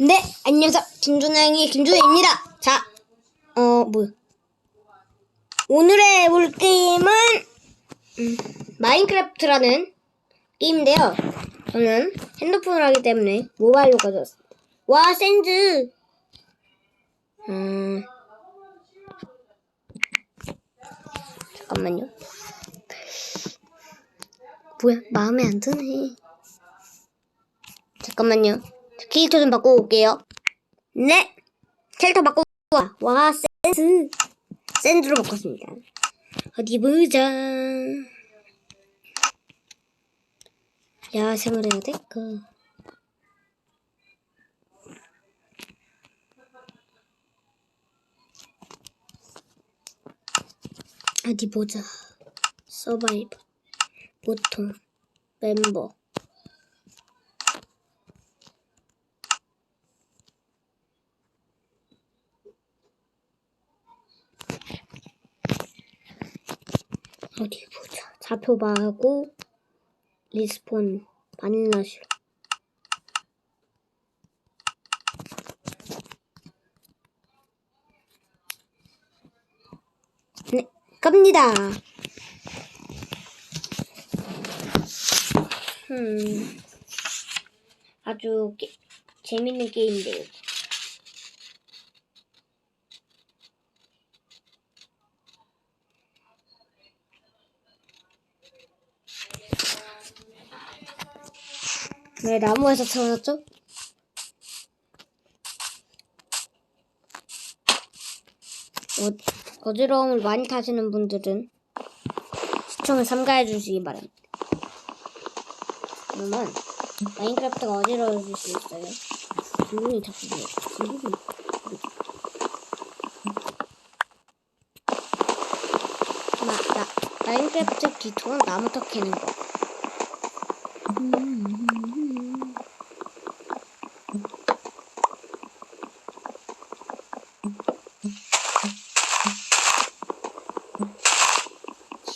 네, 안녕하세요. 김준영의 김준영입니다. 자, 어, 뭐야. 오늘의 해볼 게임은, 음, 마인크래프트라는 게임인데요. 저는 핸드폰을 하기 때문에 모바일로 가져왔습니다. 와, 샌즈! 음, 잠깐만요. 뭐야, 마음에 안 드네. 잠깐만요. 자, 캐릭터 좀 바꾸고 올게요. 네! 캐릭터 바꾸고 와. 와, 센스. 센스로 바꿨습니다. 어디 보자. 야생을 해야 될까? 어디 보자. 서바이브. 보통. 멤버. 어디 보자. 좌표바하고 리스폰 바닐라슈. 네, 갑니다. 음, 아주 게, 재밌는 게임인데요. 왜 나무에서 태어났죠? 어, 어지러움을 많이 타시는 분들은 시청을 삼가해 주시기 바랍니다. 그러면 마인크래프트가 어지러워질 수 있어요. 기분이 자꾸 왜 기분이 마, 나, 마인크래프트 기초는 나무 터 캐는 거.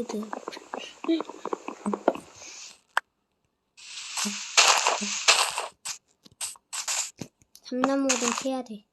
시드. 삼나무를 캐야 돼.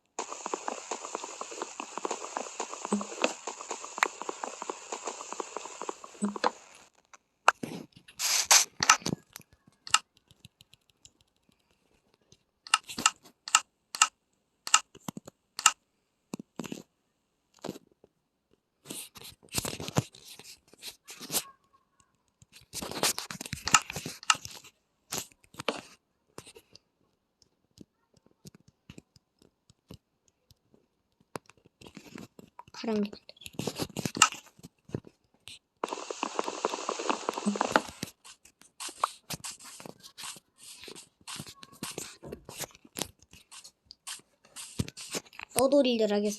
파란 게. 떠돌이들 하겠,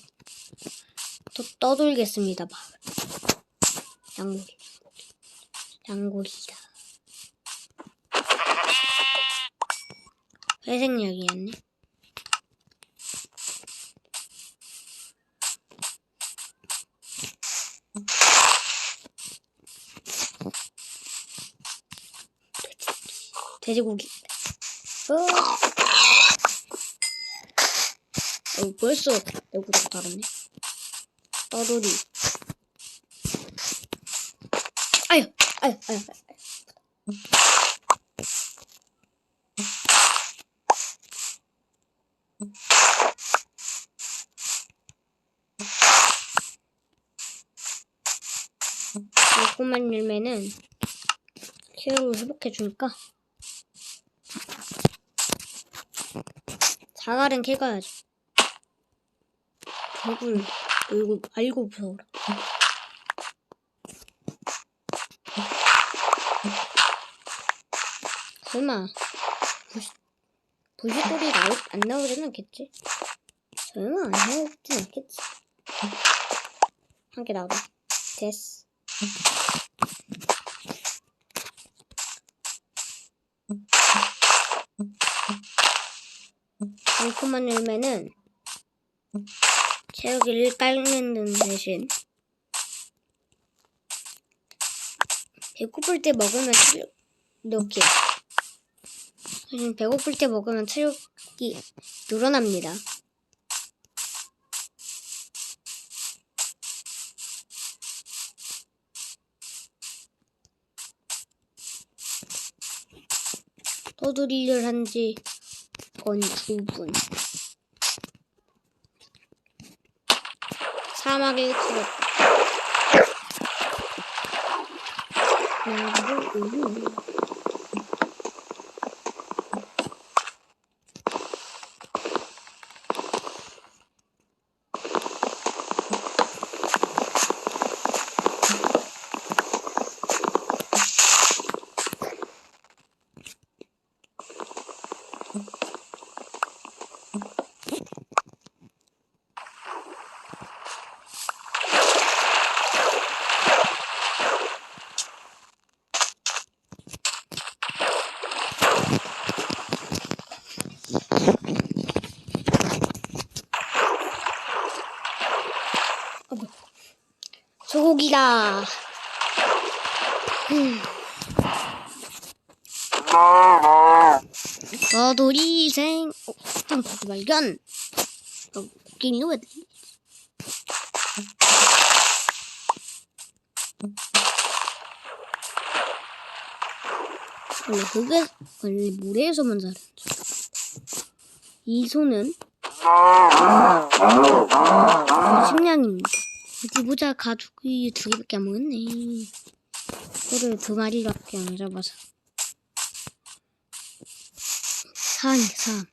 또 떠돌겠습니다, 막. 양고기. 양고기다. 회색약이었네. 돼지고기. 어. 어, 벌써 내구도 다르네. 떠돌이. 아유, 아유, 아유, 아유. 달콤한 열매는 체력을 회복해주니까 자갈은 캐가야죠. 개굴 이거 알고 무서워라. 설마 부시 부시돌이 나오, 안 나오진 않겠지? 설마 안 나오진 않겠지? 한 개 나오다. 됐어. 달콤한 열매는 체육을 깎는 대신 배고플 때 먹으면 체력 이렇게 요즘 배고플 때 먹으면 체력이 늘어납니다. 떠돌이를 한지 건 2분. 사막에 들었다. 음. 소고기다. 음. 어돌이생 어, 고기 발견. 어, 고기는 왜? 원래 흙에 원래 물에서만 자라는 이 소는 식량입니다. 어디 보자 가죽이 두 개밖에 안 먹었네. 소를 두 마리밖에 안 잡아서. 사니 사.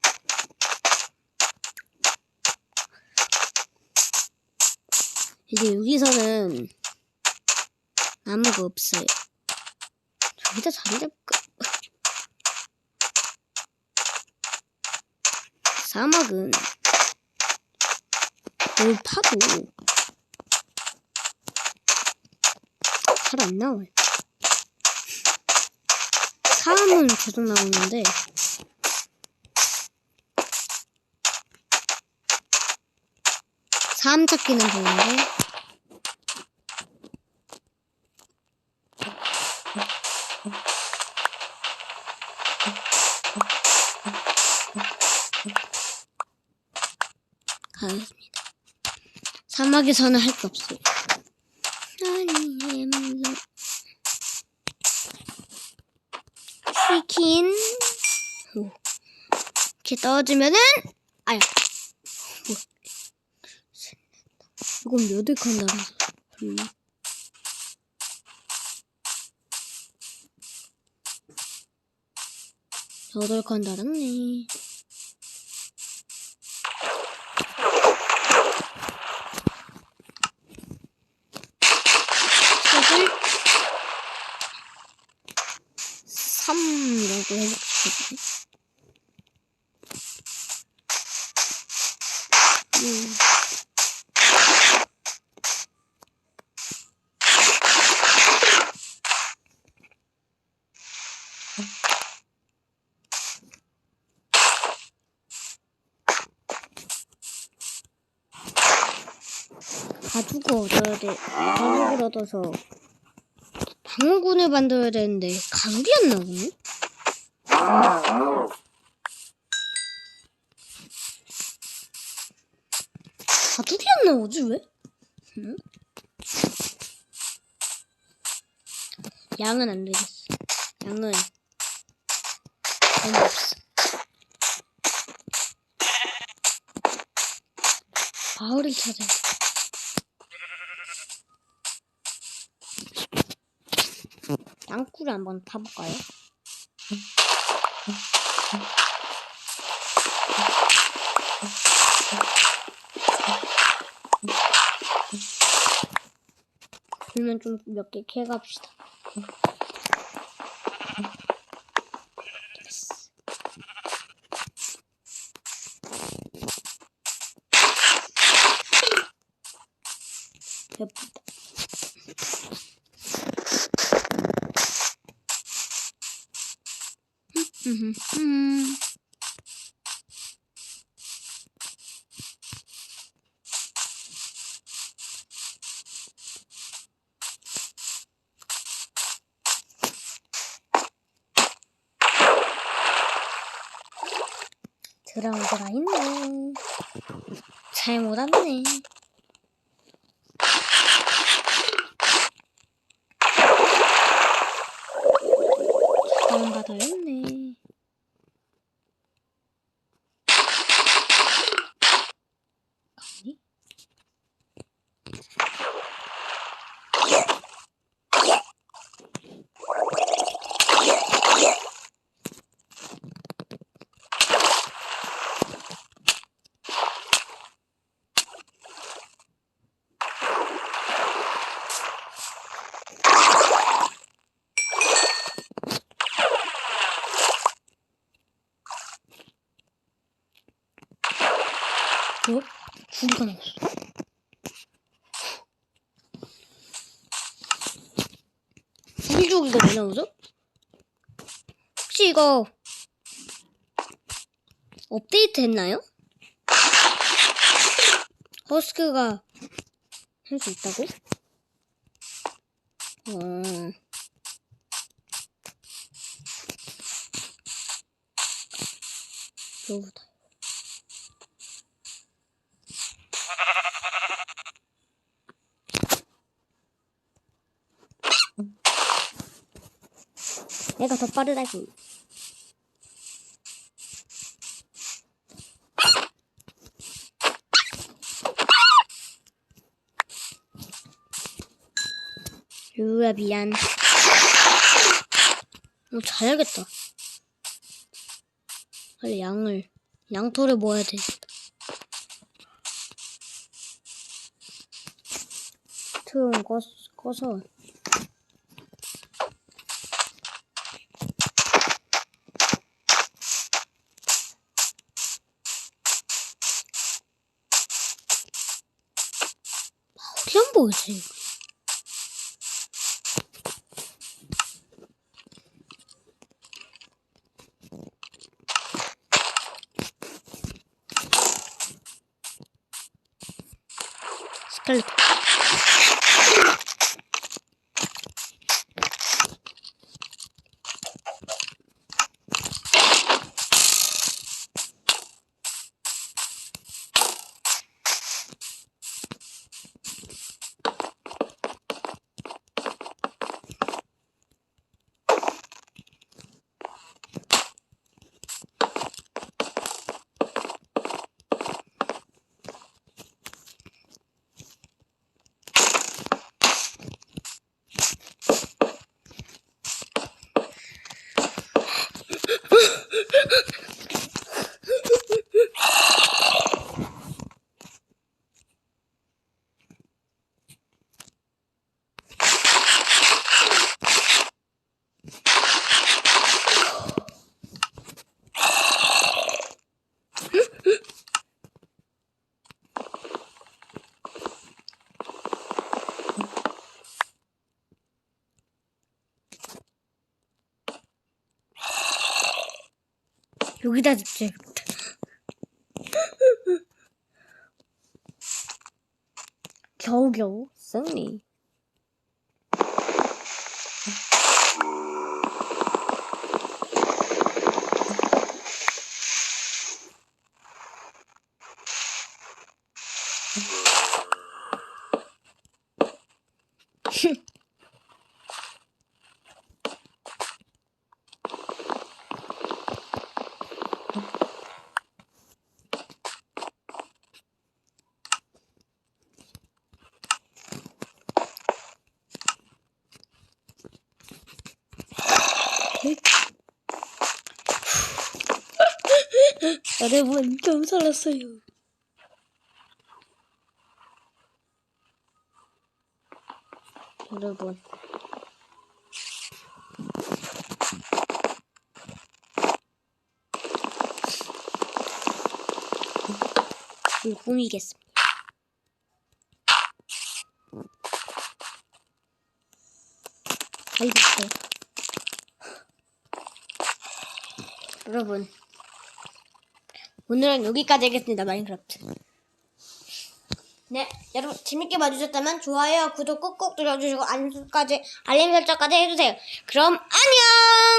이제 여기서는 나무가 없어요. 저기다 자리 잡을까? 사막은 뭘 파도 잘 안 나와요. 사람은 계속 나오는데 사람 찾기는 되는데 가겠습니다. 사막에서는 할 게 없어요. 아니, 엠로. 치킨. 오. 떨어지면은, 아야. 이건 몇을 간다면서. 음. 여덟 칸 달았네. 색을 3 정도 회복시켜주네. 음. 가죽을 얻어야 돼. 가죽을 얻어서 방어군을 만들어야 되는데 가죽이 안 나오네? 가죽이 안 나오지 왜? 응? 양은 안 되겠어. 양은 너무 없어. 바울을 찾아야 돼. 양쿠를 한번 타볼까요? 그러면 좀 몇 개 캐갑시다. 됐어. 예쁘다. 음, 음. 드라운드가 있네. 잘못 왔네. 아니? 어? 구기가 나왔어. 구기조기가 왜 나오죠? 혹시 이거 업데이트 했나요? 허스크가 할 수 있다고? 어... 여보다. 내가 더 빠르다고. 유야 미안. 어, 자야겠다. 빨리 양을 양털을 모아야 돼. 꺼, 꺼서 보이지? 스켈레톤. 여기다 집중해야겠다. 겨우겨우 승리. 여러분 겨우 살았어요. 여러분. 꾸미겠습니다. 아이고, 여러분. 오늘은 여기까지 하겠습니다, 마인크래프트. 네, 여러분 재밌게 봐주셨다면 좋아요, 구독 꾹꾹 눌러주시고 설정까지 알림 설정까지 해주세요. 그럼 안녕.